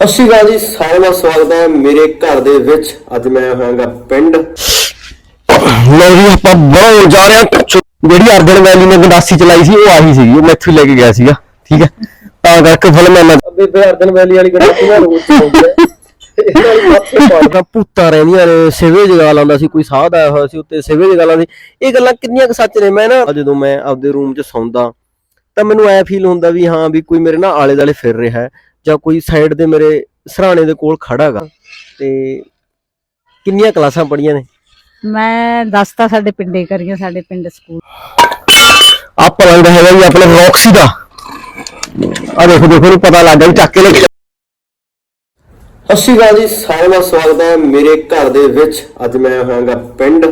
ਸਤਿ ਸ਼੍ਰੀ ਅਕਾਲ ਜੀ ਸਾਰਿਆਂ ਦਾ ਸਵਾਗਤ ਹੈ ਮੇਰੇ ਘਰ ਦੇ ਵਿੱਚ। ਅੱਜ ਮੈਂ ਹੋਇਆਗਾ ਪਿੰਡ। ਲੋ ਜੀ ਆਪਾਂ ਬਹੁਤ ਜਾ ਰਹੇ ਹਾਂ। ਜਿਹੜੀ ਅਰਜਨ ਵੈਲੀ ਨੇ ਗੰਡਾਸੀ ਚਲਾਈ ਸੀ ਉਹ ਆਹੀ ਸੀਗੀ ਉਹ ਮੈਥੋਂ ਲੈ ਕੇ ਗਿਆ ਸੀਗਾ। ਠੀਕ ਹੈ? ਤਾਂ ਕਰਕੇ ਫਿਲਮ ਇਹਨਾਂ ਬੇਬੇ ਅਰਜਨ ਵੈਲੀ ਵਾਲੀ ਗੱਡੀ ਮੈਂ ਰੋਜ਼ ਪਾਸੇ ਪਾੜਦਾ ਭੂਤਾਂ ਰਹਿੰਦੀਆਂ ਨੇ ਸਿਵੇ ਜਗਾ ਲਾਉਂਦਾ ਸੀ ਕੋਈ ਸਾਧ ਆਇਆ ਹੋਇਆ ਸੀ ਉੱਤੇ ਸਿਵੇ ਜਗਾ ਲਾਉਂਦੀ ਇਹ ਗੱਲਾਂ ਕਿੰਨੀਆਂ ਕੁ ਸੱਚ ਨੇ ਮੈਂ ਨਾ ਜਦੋਂ ਮੈਂ ਆਪਦੇ ਰੂਮ 'ਚ ਸੌਂਦਾ ਤਾਂ ਮੈਨੂੰ ਐ ਫੀਲ ਹੁੰਦਾ ਵੀ ਹਾਂ ਵੀ ਕੋਈ ਮੇਰੇ ਨਾਲ ਆਲੇ ਦਾਲੇ ਫਿਰ ਰਿਹਾ ਹੈ। ਜਾਂ ਕੋਈ ਸਾਈਡ ਦੇ ਮੇਰੇ ਸਰਾਣੇ ਦੇ ਕੋਲ ਖੜਾ ਹੈਗਾ ਤੇ ਕਿੰਨੀਆਂ ਕਲਾਸਾਂ ਪੜੀਆਂ ਨੇ? ਮੈਂ ਦੱਸ ਤਾਂ ਸਾਡੇ ਪਿੰਡੇ ਕਰੀਆਂ ਸਾਡੇ ਪਿੰਡ ਸਕੂਲ। ਆ ਪਲੰਗ ਹੈਗਾ ਜੀ ਆਪਣੇ ਰੌਕਸੀ ਦਾ। ਆ ਦੇਖੋ ਦੇਖੋ ਨੂੰ ਪਤਾ ਲੱਗ ਗਿਆ ਵੀ ਚੱਕ ਕੇ ਲੈ ਕੇ ਸਤਿ ਸ਼੍ਰੀ ਅਕਾਲ ਜੀ ਸਾਰਿਆਂ ਦਾ ਸਵਾਗਤ ਹੈ ਮੇਰੇ ਘਰ ਦੇ ਵਿੱਚ। ਅੱਜ ਮੈਂ ਹੋਇਆਗਾ ਪਿੰਡ।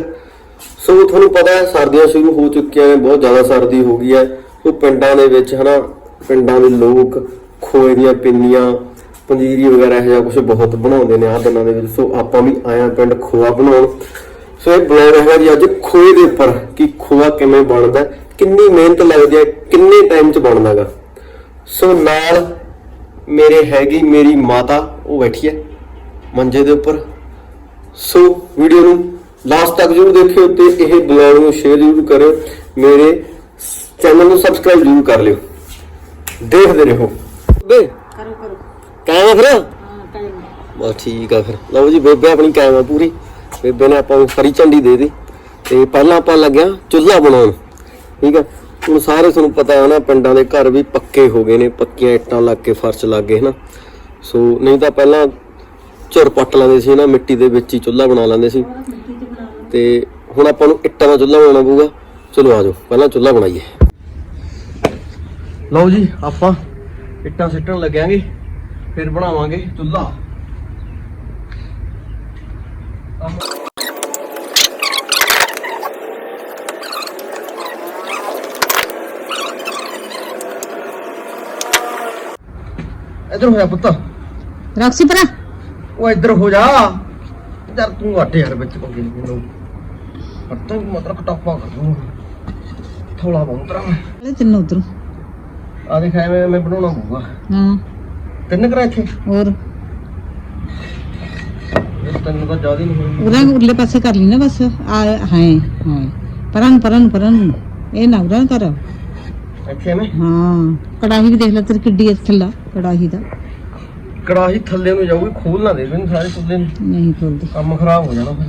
ਸੋ ਤੁਹਾਨੂੰ ਪਤਾ ਹੈ ਸਰਦੀਆਂ ਸ਼ੁਰੂ ਹੋ ਚੁੱਕੀਆਂ ਨੇ ਬਹੁਤ ਜ਼ਿਆਦਾ ਸਰਦੀ ਹੋ ਗਈ ਹੈ। ਸੋ ਪਿੰਡਾਂ ਦੇ ਵਿੱਚ ਹਨਾ ਪਿੰਡਾਂ ਦੇ ਲੋਕ ਖੋਏ ਦੀਆਂ ਪਿੰਨੀਆਂ, ਪੰਜੀਰੀ ਵਗੈਰਾ ਇਹੋ ਜਿਹਾ ਕੁਝ ਬਹੁਤ ਬਣਾਉਂਦੇ ਨੇ ਆਹ ਦਿਨਾਂ ਦੇ ਵਿੱਚ। ਸੋ ਆਪਾਂ ਵੀ ਆਏ ਹਾਂ ਪਿੰਡ ਖੋਆ ਬਣਾਉਣ। ਸੋ ਇਹ ਬਲੌਗ ਹੈਗਾ ਜੀ ਅੱਜ ਖੋਏ ਦੇ ਉੱਪਰ ਕਿ ਖੋਆ ਕਿਵੇਂ ਬਣਦਾ, ਕਿੰਨੀ ਮਿਹਨਤ ਲੱਗਦੀ ਹੈ, ਕਿੰਨੇ ਟਾਈਮ 'ਚ ਬਣਦਾ ਹੈਗਾ ਸੋ ਨਾਲ ਮੇਰੇ ਹੈਗੀ ਮੇਰੀ ਮਾਤਾ, ਉਹ ਬੈਠੀ ਹੈ ਮੰਜੇ ਦੇ ਉੱਪਰ। ਸੋ ਵੀਡੀਓ ਨੂੰ ਲਾਸਟ ਤੱਕ ਜ਼ਰੂਰ ਦੇਖਿਓ ਤੇ ਇਹ ਬਲੌਗ ਨੂੰ ਸ਼ੇਅਰ ਜ਼ਰੂਰ ਕਰਿਓ। ਮੇਰੇ ਚੈਨਲ ਨੂੰ ਸਬਸਕ੍ਰਾਈਬ ਜ਼ਰੂਰ ਕਰ ਲਿਓ। ਦੇਖਦੇ ਰਹੋ। ਬੇ ਕਰੋ ਕਰੋ। ਕਾਇਮ ਆ ਫਿਰ? ਹਾਂ ਟਾਈਮ ਬਸ ਠੀਕ ਆ ਫਿਰ। ਲਓ ਜੀ ਬੇਬੇ ਆਪਣੀ ਕਾਇਮ ਆ ਪੂਰੀ। ਬੇਬੇ ਨੇ ਆਪਾਂ ਨੂੰ ਫਰੀ ਝੰਡੀ ਦੇ ਦੀ ਤੇ ਪਹਿਲਾਂ ਆਪਾਂ ਲੱਗਿਆ ਚੁੱਲ੍ਹਾ ਬਣਾਉਣ। ਠੀਕ ਆ? ਹੁਣ ਸਾਰੇ ਤੁਹਾਨੂੰ ਪਤਾ ਹੈ ਨਾ ਪਿੰਡਾਂ ਦੇ ਘਰ ਵੀ ਪੱਕੇ ਹੋ ਗਏ ਨੇ। ਪੱਕੀਆਂ ਇੱਟਾਂ ਲੱਗ ਕੇ ਫਰਸ਼ ਲੱਗ ਗਏ ਹਨਾ? ਸੋ ਨਹੀਂ ਤਾਂ ਪਹਿਲਾਂ ਝੁਰ ਪੱਟ ਲੈਂਦੇ ਸੀ ਨਾ ਮਿੱਟੀ ਦੇ ਵਿੱਚ ਹੀ ਚੁੱਲ੍ਹਾ ਬਣਾ ਲੈਂਦੇ ਸੀ। ਤੇ ਹੁਣ ਆਪਾਂ ਨੂੰ ਇੱਟਾਂ ਦਾ ਚੁੱਲ੍ਹਾ ਬਣਾਉਣਾ ਪਊਗਾ। ਚਲੋ ਆਜੋ ਪਹਿਲਾਂ ਚੁੱਲ੍ਹਾ ਬਣਾਈਏ। ਲਓ ਜੀ ਆਪਾਂ ਇੱਟਾਂ ਸਿੱਟਣ ਲੱਗਿਆਂਗੇ ਫਿਰ ਬਣਾਵਾਂਗੇ ਚੁੱਲ੍ਹਾ। ਇਧਰ ਹੋਇਆ ਪੁੱਤ। ਰੌਕਸੀ ਪਰਾ ਉਹ ਇੱਧਰ ਹੋ ਜਾ। ਯਾਰ ਤੂੰ ਅੱਡ ਯਾਰ ਵਿੱਚ ਪੰਗੇ ਨਹੀਂ ਮੈਨੂੰ। ਹੱਥੋਂ ਹੀ ਮਤਲਬ ਕਟਾਪਾ ਕਰ ਦੂੰ ਥੋੜਾ ਬਹੁਤ ਤਰਾ ਲੈ ਤੈਨੂੰ ਉਧਰ। ਆ ਦੇਖ ਐਵੇਂ ਮੈਂ ਬਣਾਉਣਾ ਪਊਗਾ। ਹਾਂ। ਤਿੰਨ ਕਰਾ ਇੱਥੇ? ਹੋਰ? ਇਹ ਤਿੰਨ ਤਾਂ ਜ਼ਿਆਦਾ ਨਹੀਂ ਹੋਣੀ ਉਰਾਂ ਉਰਲੇ ਪਾਸੇ ਕਰ ਲਈ ਨਾ ਬਸ। ਆ ਹੈ ਹਾਂ ਪਰਨ ਪਰਨ ਪਰਨ ਇਹ ਨਾ ਉਰਾਂ ਕਰ। ਇੱਥੇ ਐਵੇਂ? ਹਾਂ। ਕੜਾਹੀ ਵੀ ਦੇਖ ਲੈ ਤੇਰੀ ਕਿੱਡੀ ਹੈ ਥੱਲਾ ਕੜਾਹੀ ਦਾ। ਕੜਾਹੀ ਥੱਲੇ ਨੂੰ ਜਾਊਗੀ ਖੋਲ ਨਾ ਦੇ ਮੈਨੂੰ ਸਾਰੇ ਚੁੱਲ੍ਹੇ ਨੂੰ। ਨਹੀਂ ਖੋਲਦੀ ਕੰਮ ਖਰਾਬ ਹੋ ਜਾਣਾ ਫਿਰ।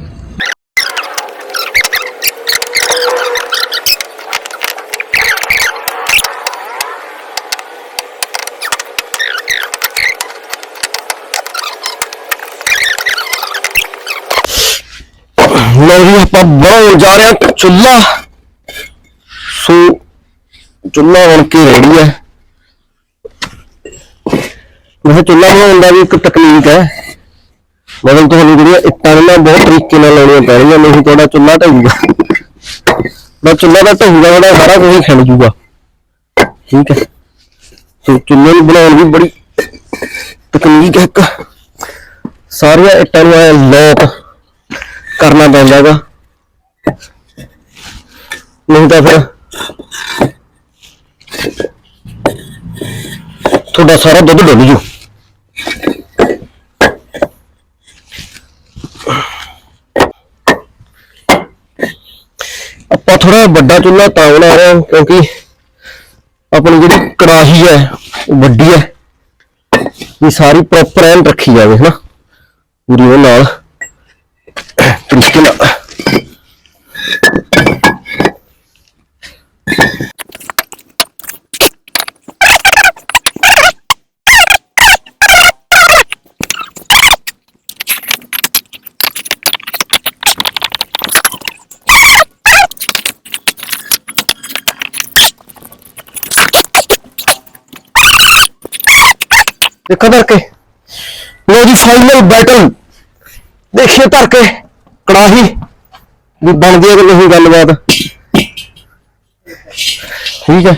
ਲੋ ਜੀ ਜਾ ਰਿਹਾ ਹਾਂ ਚੁੱਲਾ ਸੋ ਚੁੱਲਾ ਬਣ ਕੇ ਰੈਡੀ ਹੈ? ਵੈਸੇ ਚੁੱਲਾ ਬਣਾਉਣ ਦਾ ਵੀ ਇੱਕ ਤਕਨੀਕ ਹੈ। ਮਤਲਬ ਤੁਹਾਨੂੰ ਜਿਹੜੀਆਂ ਇੱਟਾਂ ਨੇ ਨਾ ਬਹੁਤ ਤਰੀਕੇ ਨਾਲ ਲਾਉਣੀਆਂ ਪੈਣਗੀਆਂ ਨਹੀਂ ਤੁਹਾਡਾ ਚੁੱਲਾ ਢਹੂਗਾ ਦਾ ਚੁੱਲਾ ਦਾ ਢਹੂਗਾ ਜਿਹੜਾ ਸਾਰਾ ਕੁਝ ਖਿੰਡ ਜੂਗਾ। ਠੀਕ ਹੈ। ਸੋ ਚੁੱਲੇ ਨੂੰ ਬਣਾਉਣ ਦੀ ਬੜੀ ਤਕਨੀਕ ਹੈ ਇੱਕ। ਸਾਰੀਆਂ ਇੱਟਾਂ ਨੂੰ ਐ ਲੋਕ ਕਰਨਾ ਪੈਂਦਾ ਹੈਗਾ। ਨਹੀਂ ਤਾਂ ਫਿਰ ਤੁਹਾਡਾ ਸਾਰਾ ਦੁੱਧ ਡੁੱਲ ਜੂ। ਆਪਾਂ ਥੋੜਾ ਵੱਡਾ ਚੁੱਲ੍ਹਾ ਤਾਂ ਬਣਾ ਰਹੇ ਹਾਂ ਕਿਉਂਕਿ ਆਪਣੀ ਜਿਹੜੀ ਕੜਾਹੀ ਹੈ, ਉਹ ਵੱਡੀ ਹੈ। ਵੀ ਸਾਰੀ ਪ੍ਰੋਪਰ ਐਨ ਰੱਖੀ ਜਾਵੇ, ਹਨਾ। ਪੂਰੀ ਉਹ ਨਾਲ। ਤਰੀਕੇ ਨਾਲ। ਦੇਖੋ ਧਰ ਕੇ? ਲੋ ਜੀ ਫਾਈਨਲ ਬੈਟਲ ਦੇਖੀਏ ਧਰ ਕੇ, ਕੜਾਹੀ। ਵੀ ਬਣਦੀ ਹੈ ਕਿ ਨਹੀਂ ਗੱਲਬਾਤ? ਠੀਕ ਹੈ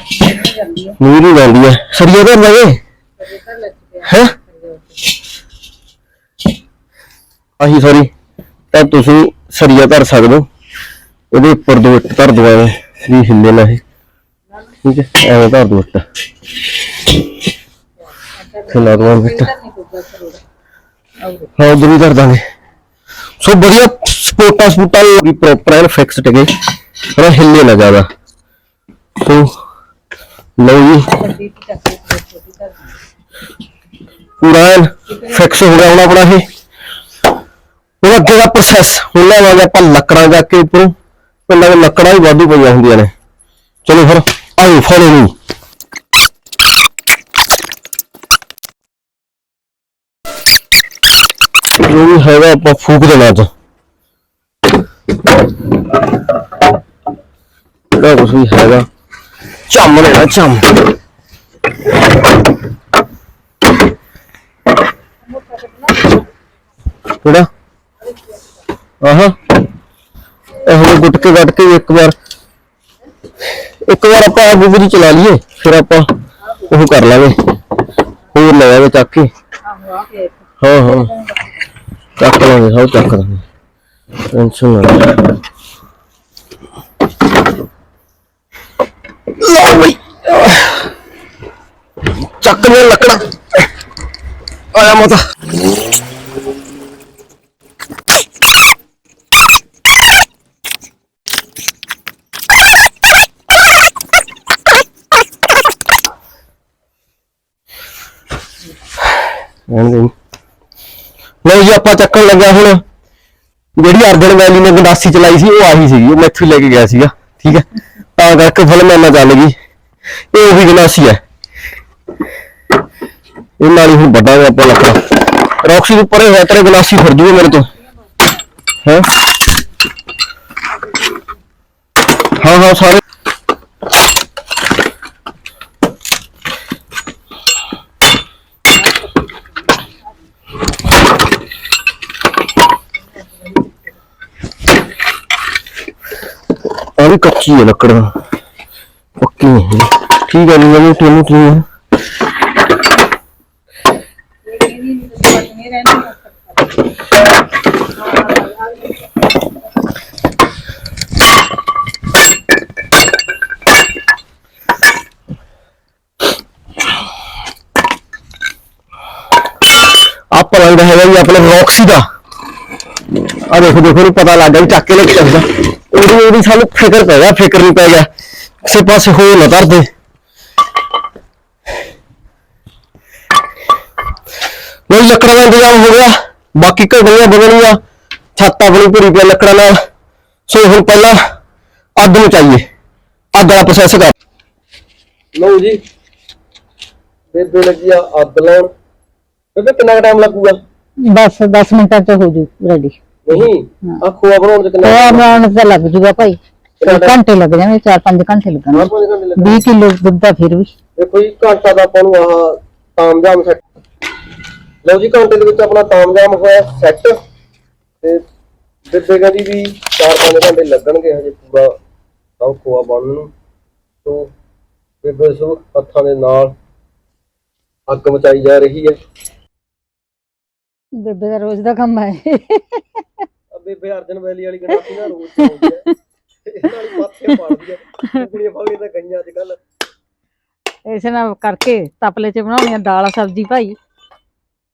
ਮੂਰੀ ਜਾਂਦੀ ਹੈ ਸਰੀਆ ਧਰ ਲਵੇ ਹੈ? ਆਹੀ ਸੌਰੀ ਤਾਂ ਤੁਸੀਂ ਸਰੀਆ ਧਰ ਸਕਦੇ ਹੋ। ਉਹਦੇ ਉੱਪਰ ਦੋ ਇੱਟ ਧਰ ਦੋ ਵੀ ਹਿੱਲੇ ਨਾ ਇਹ। ਠੀਕ ਹੈ ਐਵੇਂ ਧਰ ਦੋ ਇੱਟ। ਖਿਲਾ ਦੋ ਇੱਟ ਹਾਂ, ਉਧਰ ਵੀ ਕਰ ਦਾਂਗੇ। ਸੋ ਵਧੀਆ ਸਪੋਰਟਾਂ ਸਪੋਰਟਾਂ ਵੀ ਪ੍ਰੋਪਰ ਐਨ ਫਿਕਸ ਟਕੇ ਪਰ ਹਿੱਲੇ ਨਾ ਜ਼ਿਆਦਾ। ਸੋ, ਲਓ ਜੀ। ਪੂਰਾ ਫਿਕਸ ਹੋ ਗਿਆ ਹੁਣ ਆਪਣਾ ਇਹ। ਹੁਣ ਅੱਗੇ ਦਾ ਪ੍ਰੋਸੈਸ ਹੁਣ ਲਾਵਾਂਗੇ ਆਪਾਂ ਲੱਕੜਾਂ ਜਾ ਕੇ ਉੱਪਰੋਂ। ਪਿੰਡਾਂ ਲੱਕੜਾਂ ਹੀ ਵਾਧੂ ਪਈਆਂ ਹੁੰਦੀਆਂ ਨੇ। ਚਲੋ ਫਿਰ ਆਓ ਫੋਲੋ ਮੀ ਜੋ ਵੀ ਹੈਗਾ ਆਪਾਂ ਫੂਕ ਦੇਣਾ ਅੱਜ ਜਿਹੜਾ ਕੁਛ ਵੀ ਹੈਗਾ ਝੰਮ ਲੈਣਾ ਝੰਮ ਕਿਹੜਾ ਆਹਾਂ ਇਹ ਗੁੱਟ ਕੇ ਗੱਟ ਕੇ ਇੱਕ ਵਾਰ ਇੱਕ ਵਾਰ ਆਪਾਂ ਬੁਬੂ ਦੀ ਚਲਾ ਲਈਏ ਫਿਰ ਆਪਾਂ ਉਹ ਕਰ ਲਾਂਗੇ ਹੋਰ ਲੈ ਆਵੇ ਚੱਕ ਕੇ ਹਾਂ ਹਾਂ ਚੱਕ ਲਾਂਗੇ ਸਭ ਚੱਕ ਲਾਂਗੇ ਟੈਨਸ਼ਨ ਨਾ ਲੈ ਲਓ ਬਈ ਚੱਕ ਲਿਆ ਲੱਕੜਾ ਆਇਆ ਮਾਤਾ ਰਹਿਣ ਦੇ ਲਓ ਜੀ, ਆਪਾਂ ਚੱਕਣ ਲੱਗਿਆ ਹੁਣ। ਜਿਹੜੀ ਅਰਜਨ ਵੈਲੀ ਨੇ ਗੰਡਾਸੀ ਚਲਾਈ ਸੀ, ਉਹ ਆਹੀ ਸੀਗੀ, ਉਹ ਮੈਥੋਂ ਲੈ ਕੇ ਗਿਆ ਸੀਗਾ, ਠੀਕ ਹੈ? ਤਾਂ ਕਰਕੇ ਫਿਲਮ ਇੰਨਾ ਚੱਲ ਗਈ। ਇਹ ਉਹੀ ਗੰਡਾਸੀ ਹੈ। ਇਹ ਨਾਲ ਹੀ ਹੁਣ ਵੱਡਾ ਹੋਇਆ ਆਪਾਂ ਲੱਕੜਾ। ਰੌਕਸੀ ਦੇ ਉੱਪਰ ਇਹ ਹੈ, ਤੇਰੇ ਗਲਾਸੀ ਫਿਰ ਜੂਏ ਮੇਰੇ ਤੋਂ। ਹੈ? ਹਾਂ ਹਾਂ, ਸਾਰੇ ਆ ਵੀ ਕੱਚੀ ਹੈ ਲੱਕੜ। ਪੱਕੀ ਨਹੀਂ ਹੈ ਠੀਕ ਹੈ ਨਹੀਂ ਮੈਨੂੰ ਤੈਨੂੰ ਕੀ ਹੈ ਆਪ ਰੰਗ ਹੈਗਾ ਜੀ, ਆਪਣੇ ਰੌਕਸੀ ਦਾ। ਆ ਦੇਖੋ ਦੇਖੋ ਨੂੰ ਪਤਾ ਲੱਗ ਗਿਆ ਵੀ ਚੱਕ ਕੇ ਲੈ ਕੇ ਚੱਲਦਾ ਉਹਦੀ ਉਹਦੀ ਸਾਨੂੰ ਫਿਕਰ ਪੈ ਗਿਆ ਫਿਕਰ ਨਹੀਂ ਪੈ ਗਿਆ। ਕਿਸੇ ਪਾਸੇ ਹੋ ਨਾ ਧਰਦੇ। ਨਹੀਂ ਲੱਕੜਾਂ ਦਾ ਇੰਤਜ਼ਾਮ ਹੋ ਗਿਆ। ਬਾਕੀ ਘੜੀਆਂ ਬਦਲੀਆਂ। ਛੱਤ ਆਪਣੀ ਭਰੀ ਪਈ ਲੱਕੜਾਂ ਨਾਲ। ਸੋ ਹੁਣ ਪਹਿਲਾਂ ਅੱਗ ਮਚਾਈਏ ਅੱਗ ਦਾ ਪ੍ਰੋਸੈਸ ਕਰ। ਲਓ ਜੀ। ਬੇਬੇ ਲੱਗੀ ਆ ਅੱਗ ਲਾਉਣ। ਬੇਬੇ ਕਿੰਨਾ ਟਾਈਮ ਲੱਗੂਗਾ? ਬਸ 10 ਮਿੰਟਾਂ ਚ ਹੋ ਜੂ ਰੈਡੀ ਨਹੀਂ ਆ ਖੋਆ ਬਣਾਉਣ ਚ ਕਿੰਨਾ ਖੋਆ ਬਣਾਉਣ ਤੇ ਲੱਗ ਜੂਗਾ ਭਾਈ। ਘੰਟੇ ਲੱਗ ਜਾਣਗੇ 4-5 ਘੰਟੇ ਲੱਗਣਗੇ। ਚਾਰ ਪੰਜ ਘੰਟੇ ਲੱਗਣੇ 20 ਕਿਲੋ ਦੁੱਧ ਦਾ ਫਿਰ ਵੀ। ਦੇਖੋ ਜੀ ਘੰਟਾ ਦਾ ਆਪਾਂ ਨੂੰ ਆਹ ਤਾਮਜਾਮ ਸੈੱਟ ਲਓ ਜੀ ਘੰਟੇ ਦੇ ਵਿੱਚ ਆਪਣਾ ਤਾਮਜਾਮ ਹੋਇਆ ਸੈੱਟ ਤੇ ਬੇਬੇ ਕਹਿੰਦੀ ਵੀ 4-5 ਘੰਟੇ ਲੱਗਣਗੇ ਹਜੇ ਪੂਰਾ ਸਭ ਖੋਆ ਬਣਨ ਨੂੰ। ਤੋਂ ਬੇਬੇ ਸੋ ਹੱਥਾਂ ਦੇ ਨਾਲ ਅੱਗ ਮਚਾਈ ਜਾ ਰਹੀ ਹੈ। ਬੇਬੇ ਦਾ ਰੋਜ਼ ਦਾ ਕੰਮ ਹੈ ਬੇਬੇ ਅਰਜਨ ਵੈਲੀ ਵਾਲੀ ਗੰਡਾਸੀ ਨਾਲ ਰੋਜ਼ ਚਲਾਉਂਦੀ ਹੈ? ਇਹ ਨਾਲ ਹੀ ਪਾਥੇ ਪਾੜਦੀ ਹੈ। ਕੁੜੀਆਂ ਫਾਉਣੀਆਂ ਤਾਂ ਗਈਆਂ ਅੱਜ ਕੱਲ ਇਸੇ ਨਾਲ ਕਰਕੇ ਤਪਲੇ ਚ ਬਣਾਉਣੀਆਂ ਦਾਲ ਸਬਜ਼ੀ ਭਾਈ।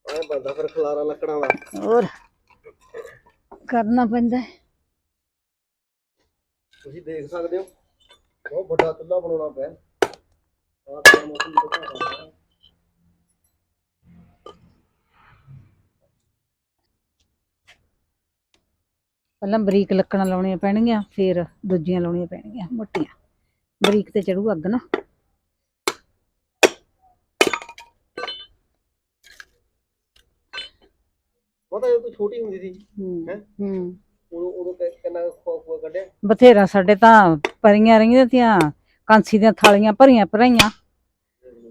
ਐ ਬੰਦਾ ਫਿਰ ਖਲਾਰਾ ਲੱਕੜਾਂ ਦਾ। ਹੋਰ ਕਰਨਾ ਪੈਂਦਾ ਹੈ। ਤੁਸੀਂ ਦੇਖ ਸਕਦੇ ਹੋ। ਬਹੁਤ ਵੱਡਾ ਚੁੱਲ੍ਹਾ ਬਣਾਉਣਾ ਪਿਆ। ਮੌਸਮ ਰਿਹਾ ਪਹਿਲਾਂ ਬਰੀਕ ਲੱਕੜਾਂ ਲਾਉਣੀਆਂ ਪੈਣਗੀਆਂ ਫਿਰ ਦੂਜੀਆਂ ਲਾਉਣੀਆਂ ਪੈਣਗੀਆਂ ਮੋਟੀਆਂ। ਬਰੀਕ ਤੇ ਚੜੂ ਅੱਗ ਨਾ। ਪਤਾ ਜਦੋਂ ਤੂੰ ਛੋਟੀ ਹੁੰਦੀ ਸੀ ਹੂੰ ਹੈਂ? ਹੂੰ। ਉਦੋਂ ਉਦੋਂ ਕਿ- ਕਿੰਨਾ ਖੋਆ ਖੋਆ ਕੱਢਿਆ? ਬਥੇਰਾ ਸਾਡੇ ਤਾਂ ਪਰੀਆਂ ਰਹੀਆਂ ਤੀਆਂ ਕਾਂਸੀ ਦੀਆਂ ਥਾਲੀਆਂ ਭਰੀਆਂ ਭਰਾਈਆਂ।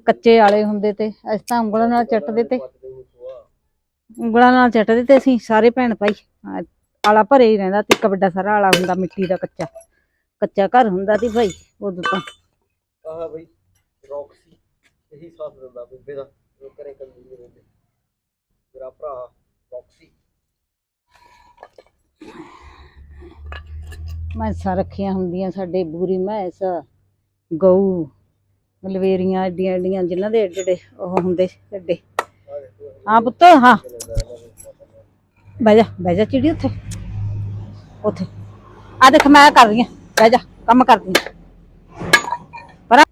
ਕੱਚੇ ਆਲੇ ਹੁੰਦੇ ਤੇ ਅਸੀਂ ਤਾਂ ਉਂਗਲਾਂ ਨਾਲ ਚੱਟਦੇ ਤੇ। ਖੋਆ। ਉਂਗਲਾਂ ਨਾਲ ਚੱਟਦੇ ਤੇ ਅਸੀਂ ਸਾਰੇ ਭੈਣ ਭਾਈ। ਆਲਾ ਭਰੇ ਹੀ ਰਹਿੰਦਾ ਤੇ ਇੱਕ ਵੱਡਾ ਸਾਰਾ ਆਲਾ ਹੁੰਦਾ ਮਿੱਟੀ ਦਾ ਕੱਚਾ। ਕੱਚਾ ਘਰ ਹੁੰਦਾ ਸੀ ਭਾਈ ਉਦੋਂ ਤਾਂ। ਆਹ ਬਈ ਰੌਕਸੀ ਇਹੀ ਸਾਥ ਦਿੰਦਾ ਬੇਬੇ ਦਾ। ਉਹ ਕਰੇ ਕੰਦੀ ਨਹੀਂ ਰਹਿੰਦੇ। ਮੇਰਾ ਭਰਾ ਰੌਕਸੀ ਮੈਸਾਂ ਰੱਖੀਆਂ ਹੁੰਦੀਆਂ ਸਾਡੇ ਬੂਰੀ ਮੈਸ ਗਊ ਲਵੇਰੀਆਂ ਏਡੀਆਂ ਏਡੀਆਂ ਜਿਨ੍ਹਾਂ ਦੇ ਏਡੇ ਏਡੇ ਉਹ ਹੁੰਦੇ ਦੇਖੋ। ਹਾਂ ਪੁੱਤ ਹਾਂ। ਬਹਿ ਜਾ ਬਹਿ ਜਾ ਚਿੜੀ ਉੱਥੇ। ਉੱਥੇ। ਆ ਦੇਖ, ਮੈਂ ਕਰ ਰਹੀ ਹਾਂ। ਬਹਿ ਜਾ, ਕੰਮ ਕਰਦੀ ਹਾਂ। ਪਰ।